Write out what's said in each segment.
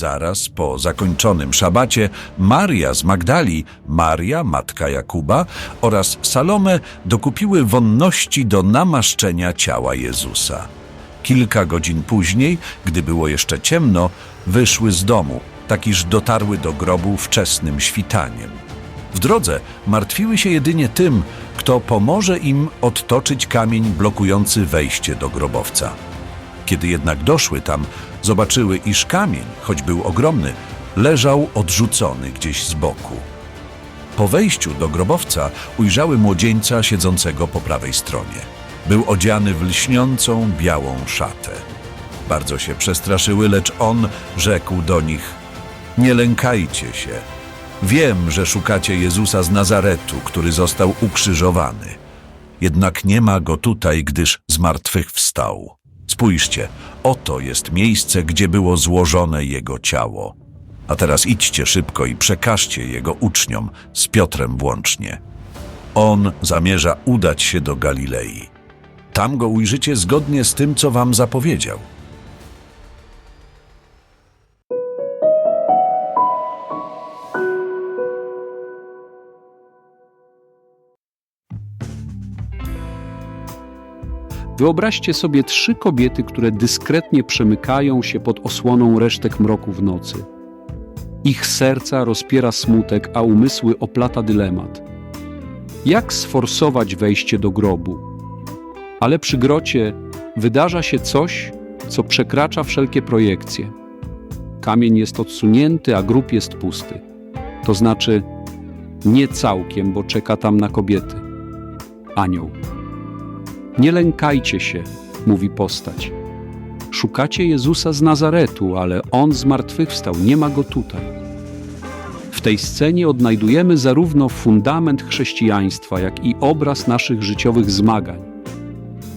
Zaraz po zakończonym szabacie Maria z Magdali, Maria, matka Jakuba oraz Salome dokupiły wonności do namaszczenia ciała Jezusa. Kilka godzin później, gdy było jeszcze ciemno, wyszły z domu, tak iż dotarły do grobu wczesnym świtaniem. W drodze martwiły się jedynie tym, kto pomoże im odtoczyć kamień blokujący wejście do grobowca. Kiedy jednak doszły tam, zobaczyły, iż kamień, choć był ogromny, leżał odrzucony gdzieś z boku. Po wejściu do grobowca ujrzały młodzieńca siedzącego po prawej stronie. Był odziany w lśniącą białą szatę. Bardzo się przestraszyły, lecz on rzekł do nich: Nie lękajcie się. Wiem, że szukacie Jezusa z Nazaretu, który został ukrzyżowany. Jednak nie ma go tutaj, gdyż z martwych wstał. Spójrzcie, oto jest miejsce, gdzie było złożone jego ciało. A teraz idźcie szybko i przekażcie jego uczniom, z Piotrem włącznie. On zamierza udać się do Galilei. Tam go ujrzycie zgodnie z tym, co wam zapowiedział. Wyobraźcie sobie trzy kobiety, które dyskretnie przemykają się pod osłoną resztek mroku w nocy. Ich serca rozpiera smutek, a umysły oplata dylemat. Jak sforsować wejście do grobu? Ale przy grocie wydarza się coś, co przekracza wszelkie projekcje. Kamień jest odsunięty, a grób jest pusty. To znaczy, nie całkiem, bo czeka tam na kobiety. Anioł. Nie lękajcie się, mówi postać. Szukacie Jezusa z Nazaretu, ale On zmartwychwstał, nie ma Go tutaj. W tej scenie odnajdujemy zarówno fundament chrześcijaństwa, jak i obraz naszych życiowych zmagań.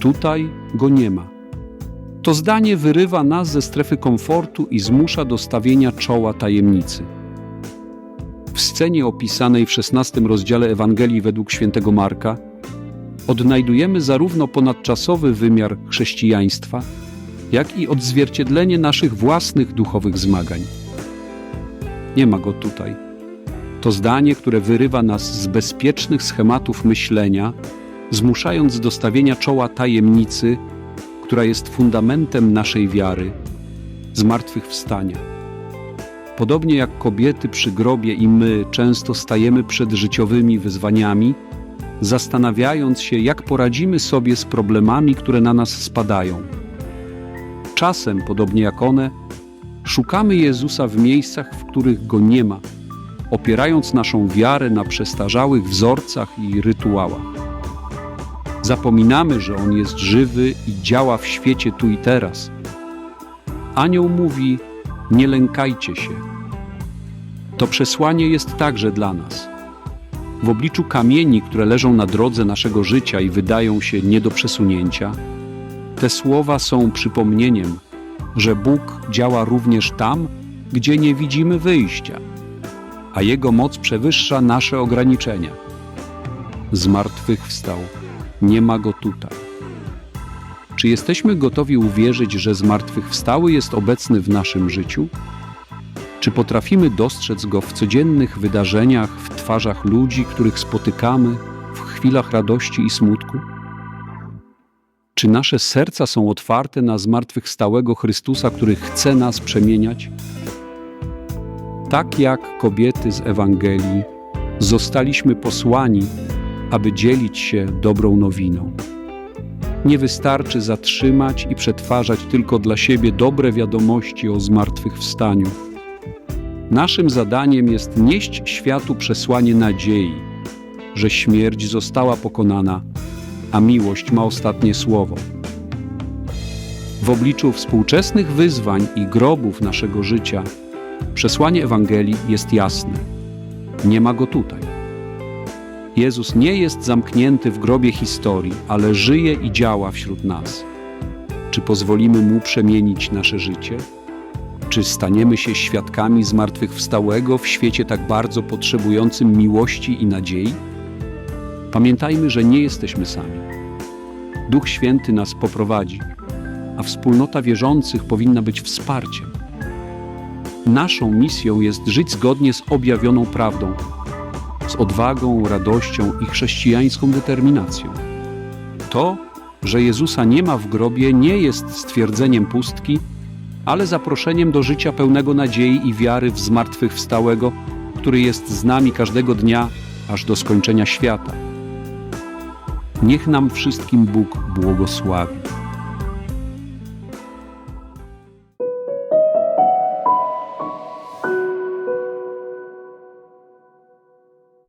Tutaj Go nie ma. To zdanie wyrywa nas ze strefy komfortu i zmusza do stawienia czoła tajemnicy. W scenie opisanej w XVI rozdziale Ewangelii według świętego Marka odnajdujemy zarówno ponadczasowy wymiar chrześcijaństwa, jak i odzwierciedlenie naszych własnych duchowych zmagań. Nie ma go tutaj. To zdanie, które wyrywa nas z bezpiecznych schematów myślenia, zmuszając do stawienia czoła tajemnicy, która jest fundamentem naszej wiary, zmartwychwstania. Podobnie jak kobiety przy grobie i my często stajemy przed życiowymi wyzwaniami, zastanawiając się, jak poradzimy sobie z problemami, które na nas spadają. Czasem, podobnie jak one, szukamy Jezusa w miejscach, w których go nie ma, opierając naszą wiarę na przestarzałych wzorcach i rytuałach. Zapominamy, że On jest żywy i działa w świecie tu i teraz. Anioł mówi: Nie lękajcie się. To przesłanie jest także dla nas. W obliczu kamieni, które leżą na drodze naszego życia i wydają się nie do przesunięcia, te słowa są przypomnieniem, że Bóg działa również tam, gdzie nie widzimy wyjścia, a Jego moc przewyższa nasze ograniczenia. Zmartwychwstał, nie ma Go tutaj. Czy jesteśmy gotowi uwierzyć, że zmartwychwstały jest obecny w naszym życiu? Czy potrafimy dostrzec Go w codziennych wydarzeniach, w twarzach ludzi, których spotykamy, w chwilach radości i smutku? Czy nasze serca są otwarte na zmartwychwstałego Chrystusa, który chce nas przemieniać? Tak jak kobiety z Ewangelii, zostaliśmy posłani, aby dzielić się dobrą nowiną. Nie wystarczy zatrzymać i przetwarzać tylko dla siebie dobre wiadomości o zmartwychwstaniu. Naszym zadaniem jest nieść światu przesłanie nadziei, że śmierć została pokonana, a miłość ma ostatnie słowo. W obliczu współczesnych wyzwań i grobów naszego życia, przesłanie Ewangelii jest jasne. Nie ma go tutaj. Jezus nie jest zamknięty w grobie historii, ale żyje i działa wśród nas. Czy pozwolimy Mu przemienić nasze życie? Czy staniemy się świadkami zmartwychwstałego w świecie tak bardzo potrzebującym miłości i nadziei? Pamiętajmy, że nie jesteśmy sami. Duch Święty nas poprowadzi, a wspólnota wierzących powinna być wsparciem. Naszą misją jest żyć zgodnie z objawioną prawdą, z odwagą, radością i chrześcijańską determinacją. To, że Jezusa nie ma w grobie, nie jest stwierdzeniem pustki, ale zaproszeniem do życia pełnego nadziei i wiary w zmartwychwstałego, który jest z nami każdego dnia, aż do skończenia świata. Niech nam wszystkim Bóg błogosławi.